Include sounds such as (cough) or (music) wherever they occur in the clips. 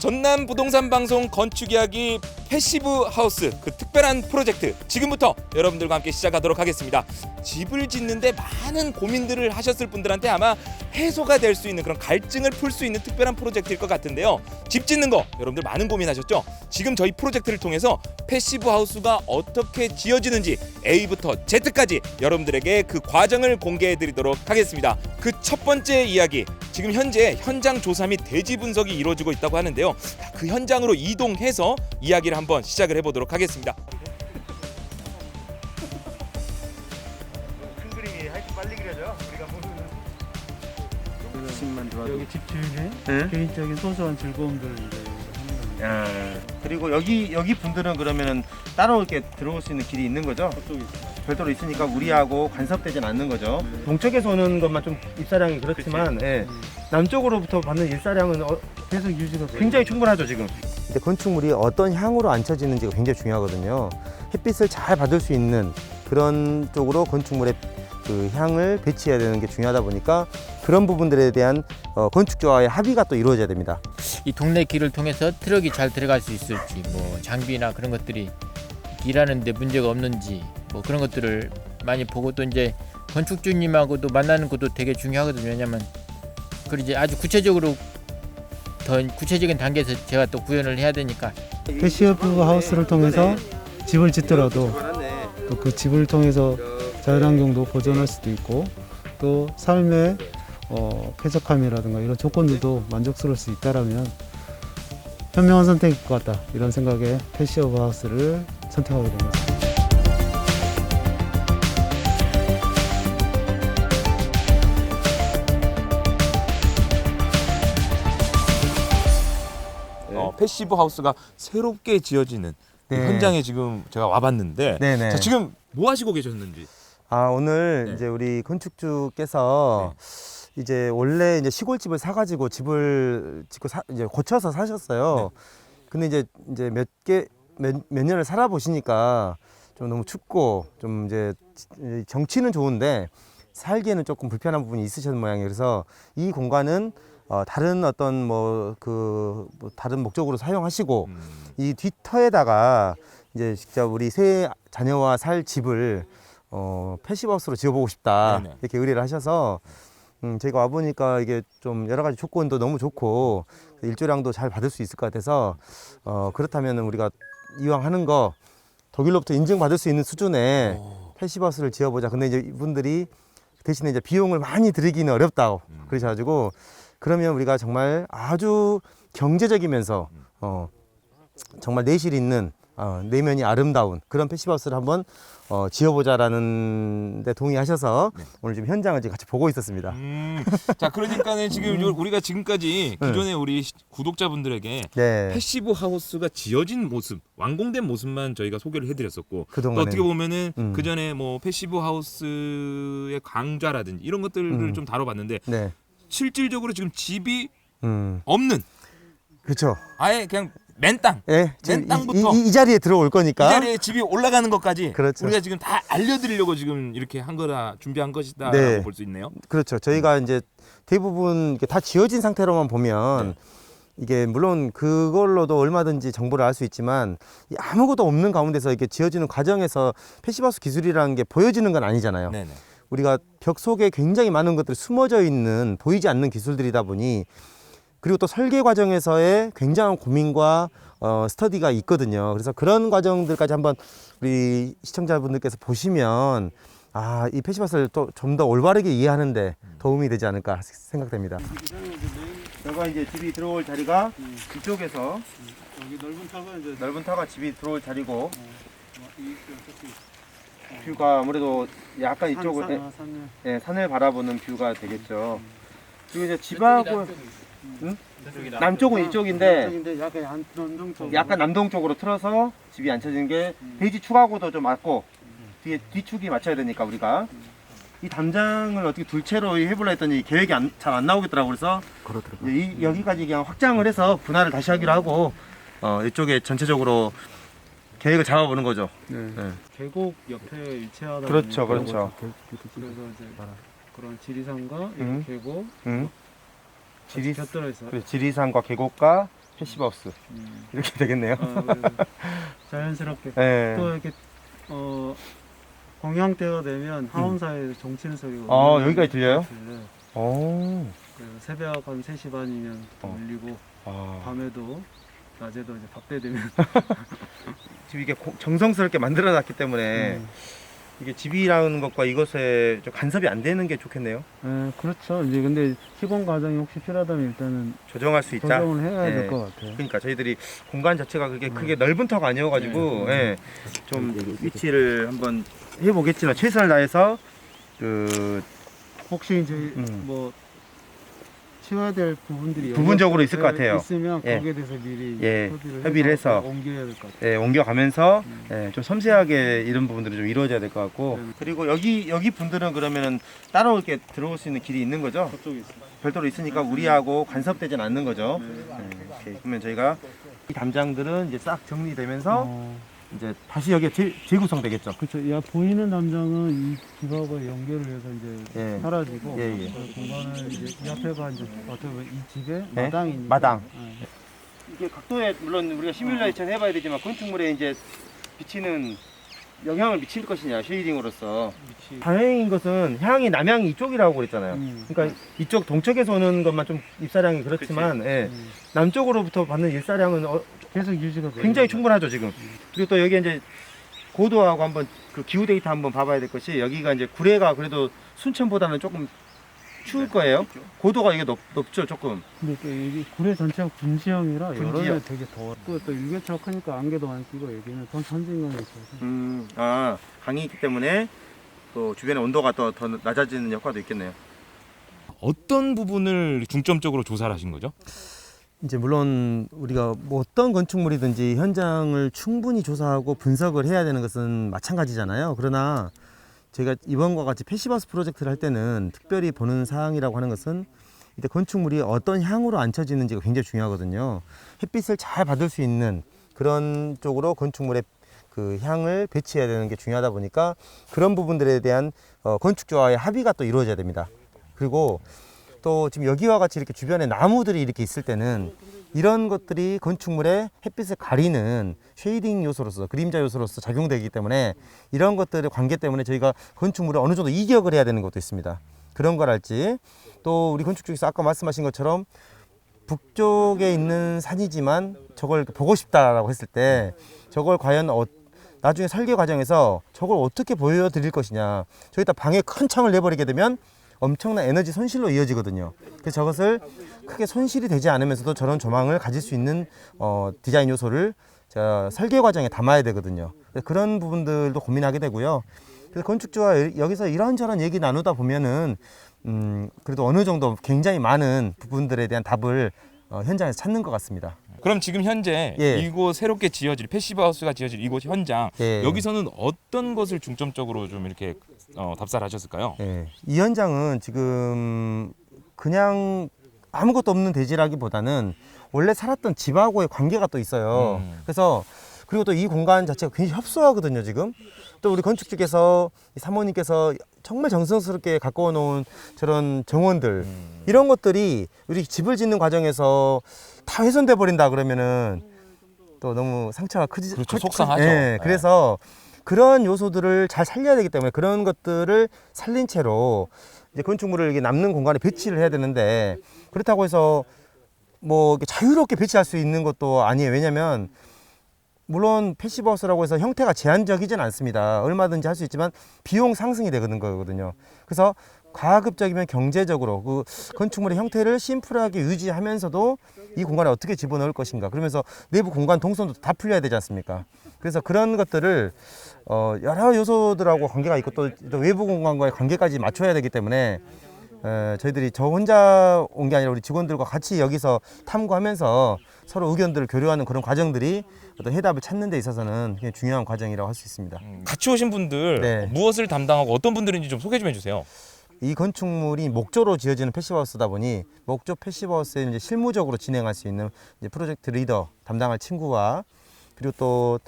전남 부동산 방송 건축 이야기 패시브 하우스 그 특별한 프로젝트 지금부터 여러분들과 함께 시작하도록 하겠습니다. 집을 짓는데 많은 고민들을 하셨을 분들한테 아마 해소가 될 수 있는 그런 갈증을 풀 수 있는 특별한 프로젝트일 것 같은데요. 집 짓는 거 여러분들 많은 고민하셨죠? 지금 저희 프로젝트를 통해서 패시브 하우스가 어떻게 지어지는지 A부터 Z까지 여러분들에게 그 과정을 공개해 드리도록 하겠습니다. 그 첫 번째 이야기 지금 현재 현장 조사 및 대지 분석이 이루어지고 있다고 하는데요. 그 현장으로 이동해서 이야기를 한번 시작을 해보도록 하겠습니다. 큰 그림이 하여튼 빨리 그려져. 우리가 좋아도. 여기 집 주인의 네? 개인적인 소소한 즐거움들을 이제 하는 겁니다. 야. 그리고 여기 여기 분들은 그러면은 따로 이렇게 들어올 수 있는 길이 있는 거죠? 별도로 있으니까 우리하고 간섭되진 않는 거죠. 동쪽에서 오는 것만 좀 입사량이 그렇지만 예. 남쪽으로부터 받는 일사량은 어, 계속 유지가 돼요. 굉장히 충분하죠 지금. 근데 건축물이 어떤 향으로 앉혀지는지가 굉장히 중요하거든요. 햇빛을 잘 받을 수 있는 그런 쪽으로 건축물의 그 향을 배치해야 되는 게 중요하다 보니까 그런 부분들에 대한 어, 건축주와의 합의가 또 이루어져야 됩니다. 이 동네 길을 통해서 트럭이 잘 들어갈 수 있을지 뭐 장비나 그런 것들이 일하는데 문제가 없는지 뭐 그런 것들을 많이 보고 또 이제 건축주님하고도 만나는 것도 되게 중요하거든요 왜냐면 그리고 이제 아주 구체적으로 더 구체적인 단계에서 제가 또 구현을 해야 되니까 패시브 하우스를 통해서 집을 짓더라도 또 그 집을 통해서 자연환경도 보존할 수도 있고 또 삶의 어, 쾌적함이라든가 이런 조건들도 만족스러울 수 있다라면 현명한 선택일 것 같다 이런 생각에 패시브 하우스를 선택하게 됩니다. 패시브 하우스가 새롭게 지어지는 이 네. 현장에 지금 제가 와봤는데 네네. 자, 지금 뭐 하시고 계셨는지 아 오늘 네. 이제 우리 건축주께서 이제 원래 이제 시골집을 사가지고 집을 짓고 사, 이제 고쳐서 사셨어요. 근데 이제 이제 몇 개 몇 몇 년을 살아보시니까 좀 너무 춥고 좀 이제 이 정치는 좋은데 살기에는 조금 불편한 부분이 있으셨는 모양이에요. 그래서 이 공간은 어, 다른 어떤 뭐그 뭐 다른 목적으로 사용하시고 음, 이 뒤터에다가 이제 직접 우리 세 자녀와 살 집을 어, 패시브하우스로 지어보고 싶다 네네. 이렇게 의뢰를 하셔서 음, 제가 와 보니까 이게 좀 여러 가지 조건도 너무 좋고 일조량도 잘 받을 수 있을 것 같아서 어, 그렇다면 우리가 이왕 하는 거 독일로부터 인증받을 수 있는 수준의 오. 패시브하우스를 지어보자. 근데 이제 이분들이 대신에 이제 비용을 많이 들이기는 어렵다고 음. 그러셔가지고 그러면 우리가 정말 아주 경제적이면서 어, 정말 내실 있는 어, 내면이 아름다운 그런 패시브하우스를 한번 어, 지어보자라는 데 동의하셔서 네. 오늘 지금 현장을 지금 같이 보고 있었습니다. 음, 자 그러니까는 지금 요- 우리가 지금까지 네. 기존의 우리 시- 구독자분들에게 네. 패시브 하우스가 지어진 모습, 완공된 모습만 저희가 소개를 해드렸었고 또 그동안에 어떻게 보면은 음. 그 전에 뭐 패시브 하우스의 강좌라든지 이런 것들을 음. 좀 다뤄봤는데 네. 실질적으로 지금 집이 음. 없는 그렇죠. 아예 그냥 맨 땅. 예. 지금 맨 땅부터. 이, 이, 이 자리에 들어올 이 거니까. 자리에 집이 올라가는 것까지 그렇죠. 우리가 지금 다 알려드리려고 지금 이렇게 한 거라 준비한 것이다라고 네. 볼 수 있네요. 그렇죠. 저희가 이제 대부분 이게 다 지어진 상태로만 보면 네. 이게 물론 그걸로도 얼마든지 정보를 알 수 있지만 이 아무것도 없는 가운데서 이게 지어지는 과정에서 패시브하우스 기술이라는 게 보여지는 건 아니잖아요. 네네. 우리가 벽 속에 굉장히 많은 것들이 숨어져 있는 보이지 않는 기술들이다 보니 그리고 또 설계 과정에서의 굉장한 고민과 어, 스터디가 있거든요. 그래서 그런 과정들까지 한번 우리 시청자분들께서 보시면 아, 이 패시브하우스를 또좀 더 올바르게 이해하는데 도움이 되지 않을까 생각됩니다. 여기가 이제 집이 들어올 자리가 이쪽에서 여기 넓은 터가 이제 넓은 터가 집이 들어올 자리고 이 뷰가 아무래도 약간 이쪽을 산, 산, 산, 예, 산을 바라보는 뷰가 되겠죠. 그리고 이제 집하고 남쪽은 이쪽인데 약간 안 남동 쪽. 약간 남동 쪽으로 틀어서 집이 앉혀진 게 대지 축하고도 좀 맞고 뒤에 뒤축이 맞춰야 되니까 우리가 이 담장을 어떻게 둘째로 해보려 했더니 계획이 잘 안 나오겠더라고 그래서 그렇더라고요. 이제 이, 여기까지 그냥 확장을 해서 분할을 다시 하기로 하고 어, 이쪽에 전체적으로 계획을 잡아보는 거죠. 네. 네. 계곡 옆에 위치하다. 그렇죠, 보니까 그렇죠. 그래서 이제 그런 지리산과 이 음. 계곡 응. 지리 지리 곁들여 있어요. 그래, 지리산과 계곡과 패시브하우스 음. 이렇게 되겠네요. 어, 그래서 자연스럽게 네. 또 이렇게 어 공양대가 되면 하원사에서 종치는 소리가 아, 울리는 여기까지 들려요? 들려요. 오. 그래서 새벽 한 3시 반이면 어. 울리고 아. 밤에도 낮에도 이제 밥때 되면 (laughs) 지금 이게 고- 정성스럽게 만들어놨기 때문에 음. 이게 집이라는 것과 이것에 좀 간섭이 안 되는 게 좋겠네요. 네, 그렇죠. 이제 근데 시공 과정이 혹시 필요하다면 일단은 조정할 수 있다. 조정을 해야 네. 될것 같아요. 그러니까 저희들이 공간 자체가 그렇게 크게 넓은 터가 아니어가지고 네. 예, 좀 위치를 한번 해보겠지만 최선을 다해서 그 혹시 이제 음. 뭐 치워야 될 부분들이 부분적으로 있을 것 같아요. 있으면 예. 거기에 대해서 미리 예, 협의를, 협의를 해서. 옮겨야 될 것 같아요. 예, 옮겨가면서 음. 예, 좀 섬세하게 이런 부분들이 좀 이루어져야 될 것 같고 네. 그리고 여기 여기 분들은 그러면은 따로 이렇게 들어올 수 있는 길이 있는 거죠? 별도로 있으니까 우리하고 간섭되진 않는 거죠. 네. 네. 그러면 저희가 이 담장들은 이제 싹 정리되면서 어, 이제 다시 여기에 재, 재구성 되겠죠. 그렇죠. 야 보이는 담장은 이 집하고 연결을 해서 이제 예. 사라지고 예, 예. 그 공간을 이제 이 앞에가 이제 어떻게 보면 이 집의 네? 마당이니까 마당. 예. 이게 각도에 물론 우리가 시뮬레이션 해봐야 되지만 건축물에 이제 비치는 영향을 미칠 것이냐 쉐이딩으로서 위치. 다행인 것은 향이 남향이 이쪽이라고 그랬잖아요. 음. 그러니까 이쪽 동쪽에서 오는 것만 좀 입사량이 그렇지만 예, 음. 남쪽으로부터 받는 일사량은 어, 계속 유지가 돼요. 굉장히 충분하죠 지금. 그리고 또 여기 이제 고도하고 한번 그 기후 데이터 한번 봐봐야 될 것이 여기가 이제 구례가 그래도 순천보다는 조금 추울 거예요. 고도가 이게 높, 높죠 조금. 근데 또 여기 구례 전체가 분지형이라 분지형. 여름에 되게 더워. 그또 일교차가 크니까 안개도 많이 끼고 여기는 더 선진강이 있어서. 음, 아 강이 있기 때문에 또 주변의 온도가 더, 더 낮아지는 효과도 있겠네요. 어떤 부분을 중점적으로 조사를 하신 거죠? 이제 물론 우리가 뭐 어떤 건축물이든지 현장을 충분히 조사하고 분석을 해야 되는 것은 마찬가지잖아요. 그러나 저희가 이번과 같이 패시버스 프로젝트를 할 때는 특별히 보는 사항이라고 하는 것은 이때 건축물이 어떤 향으로 앉혀지는지가 굉장히 중요하거든요. 햇빛을 잘 받을 수 있는 그런 쪽으로 건축물의 그 향을 배치해야 되는 게 중요하다 보니까 그런 부분들에 대한 어, 건축주와의 합의가 또 이루어져야 됩니다. 그리고 또 지금 여기와 같이 이렇게 주변에 나무들이 이렇게 있을 때는 이런 것들이 건축물의 햇빛을 가리는 쉐이딩 요소로서 그림자 요소로서 작용되기 때문에 이런 것들의 관계 때문에 저희가 건축물을 어느 정도 이격을 해야 되는 것도 있습니다. 그런 거랄지 또 우리 건축 쪽에서 아까 말씀하신 것처럼 북쪽에 있는 산이지만 저걸 보고 싶다라고 했을 때 저걸 과연 어, 나중에 설계 과정에서 저걸 어떻게 보여드릴 것이냐 저기다 방에 큰 창을 내버리게 되면 엄청난 에너지 손실로 이어지거든요. 그래서 저것을 크게 손실이 되지 않으면서도 저런 조망을 가질 수 있는 어, 디자인 요소를 자, 설계 과정에 담아야 되거든요. 그런 부분들도 고민하게 되고요. 그래서 건축주와 여기서 이런저런 얘기 나누다 보면은 음, 그래도 어느 정도 굉장히 많은 부분들에 대한 답을 어, 현장에서 찾는 것 같습니다. 그럼 지금 현재 예. 이곳 새롭게 지어질 패시브 하우스가 지어질 이곳 현장 예. 여기서는 어떤 것을 중점적으로 좀 이렇게 어, 답사를 하셨을까요? 예. 이 현장은 지금 그냥 아무것도 없는 대지라기보다는 원래 살았던 집하고의 관계가 또 있어요. 음. 그래서 그리고 또 이 공간 자체가 굉장히 협소하거든요, 지금. 또 우리 건축 쪽에서 이 사모님께서 정말 정성스럽게 갖고 놓은 저런 정원들 음. 이런 것들이 우리 집을 짓는 과정에서 다 훼손돼 버린다 그러면은 또 너무 상처가 크지 그렇죠. 크- 속상하죠. 예, 네. 그래서 그런 요소들을 잘 살려야 되기 때문에 그런 것들을 살린 채로 이제 건축물을 이렇게 남는 공간에 배치를 해야 되는데 그렇다고 해서 뭐 자유롭게 배치할 수 있는 것도 아니에요. 왜냐면 물론 패시브하우스라고 해서 형태가 제한적이진 않습니다. 얼마든지 할 수 있지만 비용 상승이 되는 거거든요. 그래서 가급적이면 경제적으로 그 건축물의 형태를 심플하게 유지하면서도 이 공간에 어떻게 집어넣을 것인가 그러면서 내부 공간 동선도 다 풀려야 되지 않습니까? 그래서 그런 것들을 어, 여러 요소들하고 관계가 있고 또, 또 외부 공간과의 관계까지 맞춰야 되기 때문에 에, 저희들이 저 혼자 온 게 아니라 우리 직원들과 같이 여기서 탐구하면서 서로 의견들을 교류하는 그런 과정들이 어떤 해답을 찾는 데 있어서는 굉장히 중요한 과정이라고 할 수 있습니다. 음, 같이 오신 분들 네. 무엇을 담당하고 어떤 분들인지 좀 소개 좀 해주세요. 이 건축물이 목조로 지어지는 패시브하우스다 보니 목조 패시브하우스에 이제 실무적으로 진행할 수 있는 프로젝트 리더 담당할 친구와 그리고 또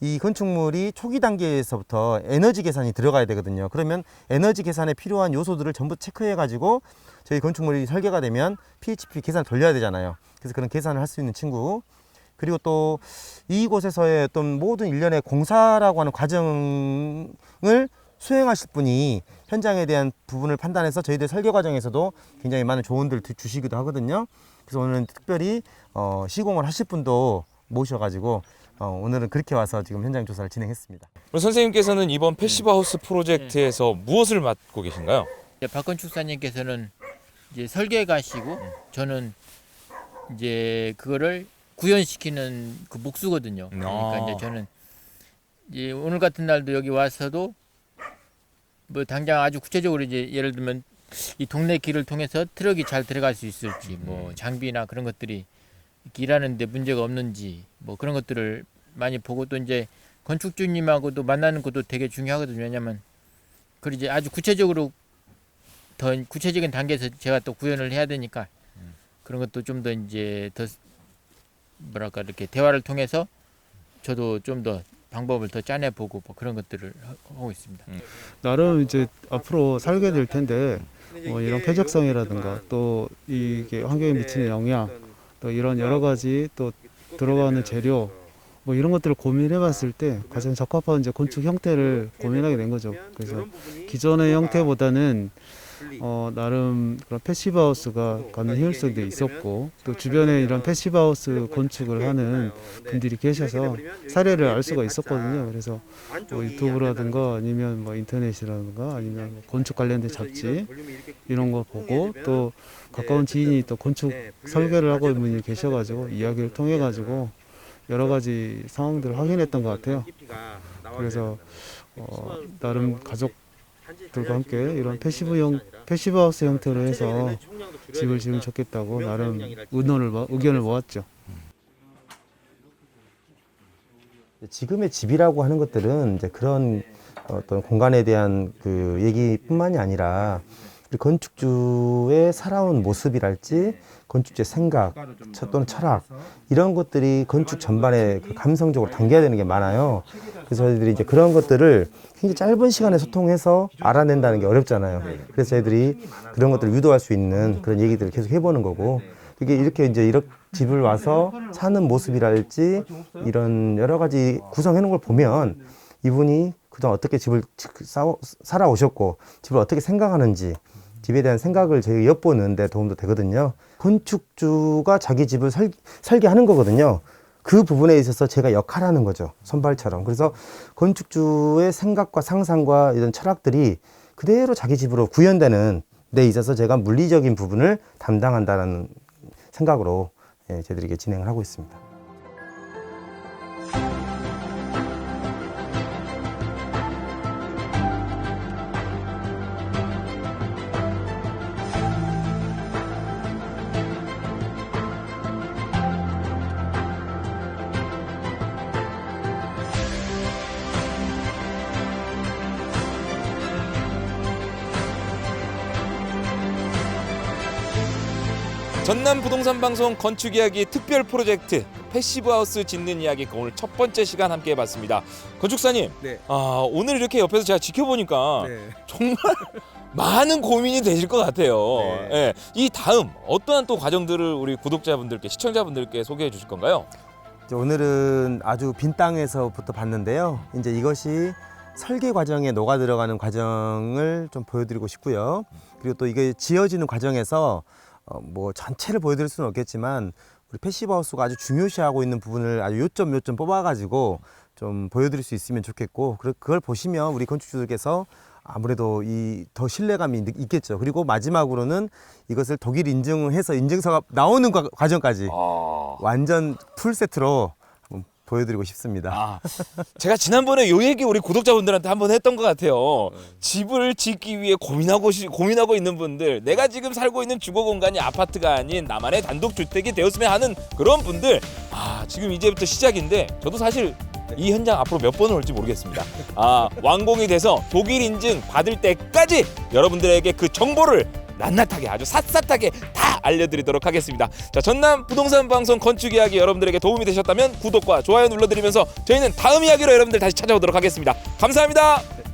이 건축물이 초기 단계에서부터 에너지 계산이 들어가야 되거든요. 그러면 에너지 계산에 필요한 요소들을 전부 체크해 가지고 저희 건축물이 설계가 되면 PHP 계산 돌려야 되잖아요. 그래서 그런 계산을 할 수 있는 친구. 그리고 또 이곳에서의 어떤 모든 일련의 공사라고 하는 과정을 수행하실 분이 현장에 대한 부분을 판단해서 저희들 설계 과정에서도 굉장히 많은 조언들 을 주시기도 하거든요. 그래서 오늘은 특별히 어, 시공을 하실 분도 모셔가지고 어, 오늘은 그렇게 와서 지금 현장 조사를 진행했습니다. 우리 선생님께서는 이번 패시브 하우스 프로젝트에서 무엇을 맡고 계신가요? 이제 박건축사님께서는 이제 설계가시고 저는 이제 그거를 구현시키는 그 목수거든요. 그러니까 아. 이제 저는 이제 오늘 같은 날도 여기 와서도 뭐 당장 아주 구체적으로 이제 예를 들면 이 동네 길을 통해서 트럭이 잘 들어갈 수 있을지 뭐 장비나 그런 것들이 일하는데 문제가 없는지 뭐 그런 것들을 많이 보고 또 이제 건축주님하고도 만나는 것도 되게 중요하거든요. 왜냐면 그 이제 아주 구체적으로 더 구체적인 단계에서 제가 또 구현을 해야 되니까 그런 것도 좀 더 이제 더 뭐랄까 이렇게 대화를 통해서 저도 좀더 방법을 더 짜내 보고 뭐 그런 것들을 하- 하고 있습니다. 나름 이제 앞으로 살게 될 텐데 뭐 이런 쾌적성이라든가 또 이게 환경에 미치는 영향 또 이런 여러 가지 또 들어가는 재료 뭐 이런 것들을 고민해 봤을 때 가장 적합한 이제 건축 형태를 고민하게 된 거죠. 그래서 기존의 형태보다는 어 나름 그런 패시브 하우스가 갖는 효율성도 있었고 또 주변에 이런 패시브 하우스 건축을 하는 분들이 계셔서 사례를 알 수가 있었거든요. 그래서 뭐 유튜브라든가 아니면 뭐 인터넷이라든가 아니면 뭐 건축 관련된 잡지 이런 거 보고 또 가까운 지인이 또 건축 설계를 하고 있는 분이 계셔가지고 이야기를 통해 가지고 여러 가지 상황들을 확인했던 것 같아요. 그래서 어, 나름 가족 들과 함께 이런 패시브형 패시브 하우스 형태로 해서 집을 지으면 좋겠다고 나름 의논을 모- 의견을 모았죠. 지금의 집이라고 하는 것들은 이제 그런 어떤 공간에 대한 그 얘기뿐만이 아니라 건축주의 살아온 모습이랄지 건축주의 생각 처- 또는 철학 이런 것들이 건축 전반에 그 감성적으로 담겨야 되는 게 많아요. 그래서 저희들이 이제 그런 것들을 굉장히 짧은 시간에 소통해서 알아낸다는 게 어렵잖아요. 그래서 저희들이 그런 것들을 유도할 수 있는 그런 얘기들을 계속 해보는 거고 이게 이렇게 이제 이렇게 집을 와서 사는 모습이랄지 이런 여러 가지 구성해 놓은 걸 보면 이분이 그동안 어떻게 집을 싸워, 살아오셨고 집을 어떻게 생각하는지 집에 대한 생각을 저희가 엿보는 데 도움도 되거든요. 건축주가 자기 집을 설, 설계하는 거거든요. 그 부분에 있어서 제가 역할하는 거죠. 선발처럼. 그래서 건축주의 생각과 상상과 이런 철학들이 그대로 자기 집으로 구현되는 데 있어서 제가 물리적인 부분을 담당한다는 생각으로 예, 저희들이 이게 진행을 하고 있습니다. 전남 부동산 방송 건축 이야기 특별 프로젝트 패시브 하우스 짓는 이야기 그 오늘 첫 번째 시간 함께 해봤습니다. 건축사님, 네. 아 오늘 이렇게 옆에서 제가 지켜보니까 네. 정말 (laughs) 많은 고민이 되실 것 같아요. 네. 예, 이 다음 어떠한 또 과정들을 우리 구독자분들께 시청자분들께 소개해 주실 건가요? 오늘은 아주 빈 땅에서부터 봤는데요. 이제 이것이 설계 과정에 녹아 들어가는 과정을 좀 보여드리고 싶고요. 그리고 또 이게 지어지는 과정에서 어, 뭐 전체를 보여드릴 수는 없겠지만 우리 패시브 하우스가 아주 중요시하고 있는 부분을 아주 요점 요점 뽑아가지고 좀 보여드릴 수 있으면 좋겠고 그- 그걸 보시면 우리 건축주들께서 아무래도 이 더 신뢰감이 느- 있겠죠. 그리고 마지막으로는 이것을 독일 인증해서 인증서가 나오는 과- 과정까지 아, 완전 풀 세트로 보여드리고 싶습니다. 아, 제가 지난번에 요 얘기 우리 구독자분들한테 한번 했던 것 같아요. 집을 짓기 위해 고민하고 시- 고민하고 있는 분들, 내가 지금 살고 있는 주거 공간이 아파트가 아닌 나만의 단독 주택이 되었으면 하는 그런 분들, 아 지금 이제부터 시작인데 저도 사실 이 현장 앞으로 몇 번을 올지 모르겠습니다. 아 완공이 돼서 독일 인증 받을 때까지 여러분들에게 그 정보를 낱낱하게 아주 샅샅하게 다 알려드리도록 하겠습니다. 자 전남 부동산 방송 건축 이야기 여러분들에게 도움이 되셨다면 구독과 좋아요 눌러드리면서 저희는 다음 이야기로 여러분들 다시 찾아오도록 하겠습니다. 감사합니다.